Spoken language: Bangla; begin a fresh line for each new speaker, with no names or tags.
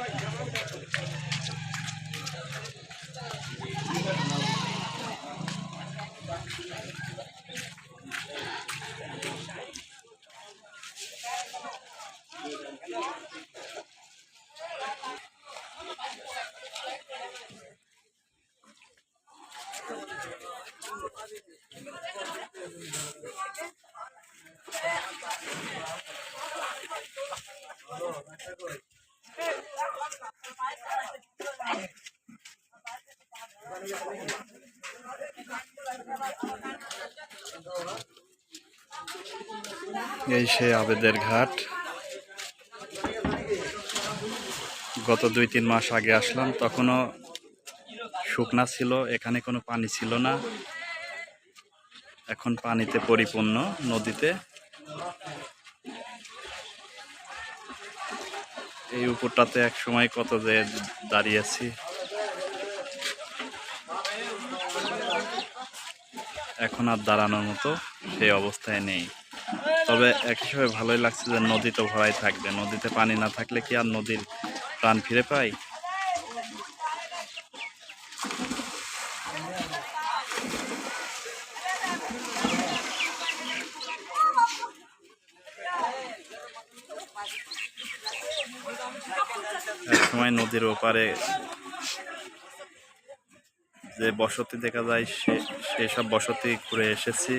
Gracias. এই সেই আবেদের ঘাট। গত দুই, তিন মাস আগে আসলাম, তখনও শুকনা ছিল, এখানে কোনো পানি ছিল না। এখন পানিতে পরিপূর্ণ নদীতে। এই উপরটাতে এক সময় কত যে দাঁড়িয়েছি। এখন আর দাঁড়ানোর মতো সেই অবস্থায় নেই। তবে এক হিসাবে ভালোই লাগছে যে নদী তো ভরাই থাকবে। নদীতে পানি না থাকলে কি আর নদীর প্রাণ ফিরে পাই? এক সময় নদীর ওপারে যে বসতি দেখা যায় সে সেসব বসতি ঘুরে এসেছি।